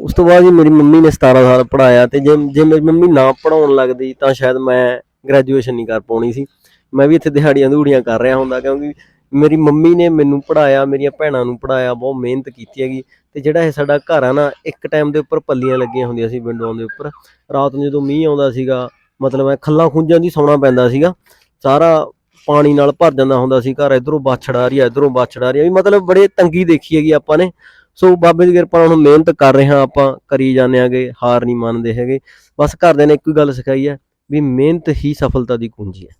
ਉਸ ਤੋਂ ਬਾਅਦ ਜੀ ਮੇਰੀ ਮੰਮੀ ਨੇ 17 ਸਾਲ ਪੜਾਇਆ ਤੇ ਜੇ ਜੇ ਮੇਰੀ ਮੰਮੀ ਨਾ ਪੜਾਉਣ ਲੱਗਦੀ ਤਾਂ ਸ਼ਾਇਦ ਮੈਂ ਗ੍ਰੈਜੂਏਸ਼ਨ ਨਹੀਂ ਕਰ ਪਾਉਣੀ ਸੀ। ਮੈਂ ਵੀ ਇੱਥੇ ਦਿਹਾੜੀਆਂ ਦੂੜੀਆਂ ਕਰ ਰਿਹਾ ਹੁੰਦਾ ਕਿਉਂਕਿ ਮੇਰੀ ਮੰਮੀ ਨੇ ਮੈਨੂੰ ਪੜਾਇਆ ਮੇਰੀਆਂ ਭੈਣਾਂ ਨੂੰ ਪੜਾਇਆ ਬਹੁਤ ਮਿਹਨਤ ਕੀਤੀ ਹੈਗੀ ਤੇ ਜਿਹੜਾ ਇਹ ਸਾਡਾ ਘਰ ਆ ਨਾ, ਇੱਕ ਟਾਈਮ ਦੇ ਉੱਪਰ ਪੱਲੀਆਂ ਲੱਗੀਆਂ ਹੁੰਦੀਆਂ ਸੀ ਵਿੰਡੋਆਂ ਦੇ ਉੱਪਰ। ਰਾਤ ਨੂੰ ਜਦੋਂ ਮੀਂਹ ਆਉਂਦਾ ਸੀਗਾ, ਮਤਲਬ ਮੈਂ ਖੱਲਾਂ ਖੁੰਝਾਂ ਦੀ ਸੌਣਾ ਪੈਂਦਾ ਸੀਗਾ। ਸਾਰਾ ਪਾਣੀ ਨਾਲ ਭਰ ਜਾਂਦਾ ਹੁੰਦਾ ਸੀ ਘਰ, ਇਧਰੋਂ ਬਾਛੜ ਆ ਰਹੀ ਹੈ ਇਧਰੋਂ ਬਾਛੜ ਆ ਰਹੀ ਹੈ ਵੀ ਮਤਲਬ ਬੜੇ ਤੰਗੀ ਦੇਖੀ ਹੈਗੀ ਆਪਾਂ ਨੇ। ਸੋ ਬਾਬੇ ਦੀ ਕਿਰਪਾ ਨਾਲ ਹੁਣ ਮਿਹਨਤ ਕਰ ਰਹੇ ਹਾਂ ਆਪਾਂ, ਕਰੀ ਜਾਂਦੇ ਆਂਗੇ ਹਾਰ ਨਹੀਂ ਮੰਨਦੇ ਹੈਗੇ। ਬਸ ਘਰਦਿਆਂ ਨੇ ਇੱਕੋ ਹੀ ਗੱਲ ਸਿਖਾਈ ਹੈ ਵੀ ਮਿਹਨਤ ਹੀ ਸਫਲਤਾ ਦੀ ਕੁੰਜੀ ਹੈ।